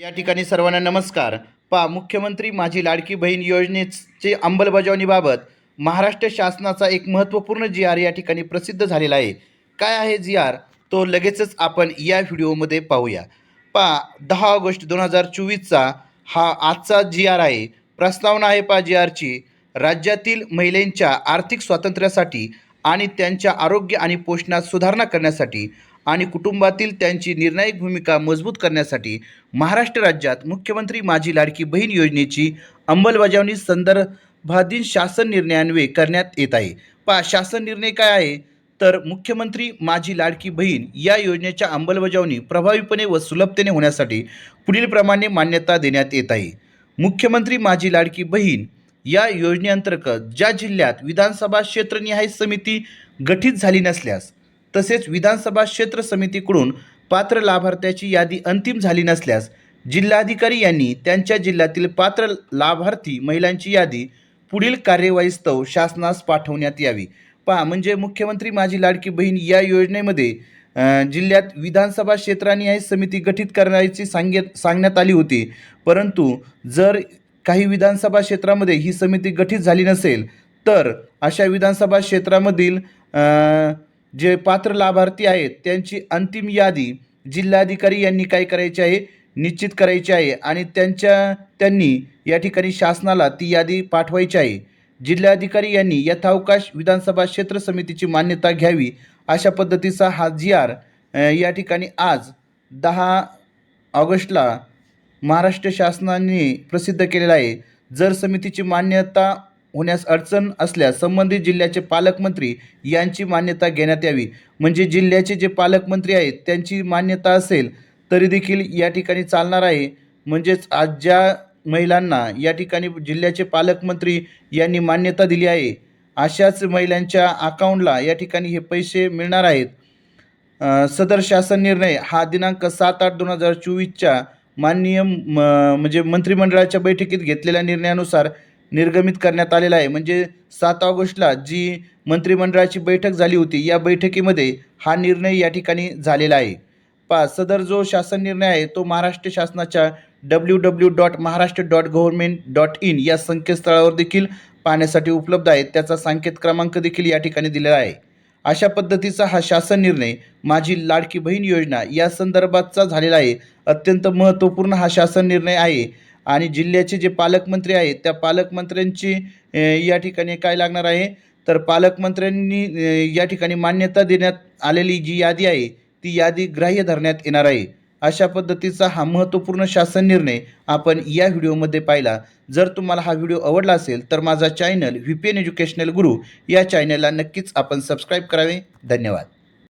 या ठिकाणी सर्वांना नमस्कार. पा मुख्यमंत्री माझी लाडकी बहीण योजनेची अंमलबजावणीबाबत महाराष्ट्र शासनाचा एक महत्त्वपूर्ण जी आर या ठिकाणी प्रसिद्ध झालेला आहे. काय आहे जी आर? तो लगेचच आपण या व्हिडिओमध्ये पाहूया. पा दहा ऑगस्ट दोन हजार चोवीसचा हा आजचा जी आर आहे. प्रस्तावना आहे पा जी आरची. राज्यातील महिलांच्या आर्थिक स्वातंत्र्यासाठी आणि त्यांच्या आरोग्य आणि पोषणात सुधारणा करण्यासाठी आणि कुटुंबातील त्यांची निर्णायक भूमिका मजबूत करण्यासाठी महाराष्ट्र राज्यात मुख्यमंत्री माझी लाडकी बहीण योजनेची अंमलबजावणी संदर्भातील शासन निर्णयान्वये करण्यात येत आहे. पहा शासन निर्णय काय आहे? तर मुख्यमंत्री माझी लाडकी बहीण या योजनेच्या अंमलबजावणी प्रभावीपणे व सुलभतेने होण्यासाठी पुढीलप्रमाणे मान्यता देण्यात येत आहे. मुख्यमंत्री माझी लाडकी बहीण या योजनेअंतर्गत ज्या जिल्ह्यात विधानसभा क्षेत्रनिहाय समिती गठीत झाली नसल्यास तसेच विधानसभा क्षेत्र समितीकडून पात्र लाभार्थ्याची यादी अंतिम झाली नसल्यास जिल्हाधिकारी यांनी त्यांच्या जिल्ह्यातील पात्र लाभार्थी महिलांची यादी पुढील कार्यवाहीस्तव शासनास पाठवण्यात यावी. पहा म्हणजे मुख्यमंत्री माझी लाडकी बहीण या योजनेमध्ये जिल्ह्यात विधानसभा क्षेत्रानिहाय समिती गठीत करण्याची सांगेत सांगण्यात आली होती. परंतु जर काही विधानसभा क्षेत्रामध्ये ही समिती गठीत झाली नसेल तर अशा विधानसभा क्षेत्रामधील जे पात्र लाभार्थी आहेत त्यांची अंतिम यादी जिल्हाधिकारी यांनी काय करायची आहे? निश्चित करायची आहे आणि त्यांच्या त्यांनी या ठिकाणी शासनाला ती यादी पाठवायची आहे. जिल्हाधिकारी यांनी यथावकाश विधानसभा क्षेत्र समितीची मान्यता घ्यावी अशा पद्धतीचा हा जी आर या ठिकाणी आज दहा ऑगस्टला महाराष्ट्र शासनाने प्रसिद्ध केलेला आहे. जर समितीची मान्यता होण्यास अडचण असल्यास संबंधित जिल्ह्याचे पालकमंत्री यांची मान्यता घेण्यात यावी. म्हणजे जिल्ह्याचे जे पालकमंत्री आहेत त्यांची मान्यता असेल तरी देखील या ठिकाणी चालणार आहे. म्हणजेच आज ज्या महिलांना या ठिकाणी जिल्ह्याचे पालकमंत्री यांनी मान्यता दिली आहे अशाच महिलांच्या अकाउंटला या ठिकाणी हे पैसे मिळणार आहेत. सदर शासन निर्णय हा दिनांक सात आठ दोन हजार चोवीसच्या माननीय म म्हणजे मंत्रिमंडळाच्या बैठकीत घेतलेल्या निर्णयानुसार निर्गमित करण्यात आलेला आहे. म्हणजे सात ऑगस्टला जी मंत्रिमंडळाची बैठक झाली होती या बैठकीमध्ये हा निर्णय या ठिकाणी झालेला आहे. पा सदर जो शासन निर्णय आहे तो महाराष्ट्र शासनाच्या W W dot Maharashtra dot government dot in या संकेतस्थळावर देखील पाहण्यासाठी उपलब्ध आहे. त्याचा संकेत क्रमांक देखील या ठिकाणी दिलेला आहे. अशा पद्धतीचा हा शासन निर्णय माझी लाडकी बहीण योजना या संदर्भातचा झालेला आहे. अत्यंत महत्त्वपूर्ण हा शासन निर्णय आहे. आणि जिल्ह्याचे जे पालकमंत्री आहेत त्या पालकमंत्र्यांची या ठिकाणी काय लागणार आहे? तर पालकमंत्र्यांनी या ठिकाणी मान्यता देण्यात आलेली जी यादी आहे ती यादी ग्राह्य धरण्यात येणार आहे. अशा पद्धतीचा हा महत्त्वपूर्ण शासन निर्णय आपण या व्हिडिओमध्ये पाहिला. जर तुम्हाला हा व्हिडिओ आवडला असेल तर माझा channel V P N educational Guru या चॅनलला नक्कीच आपण सबस्क्राईब करावे. धन्यवाद.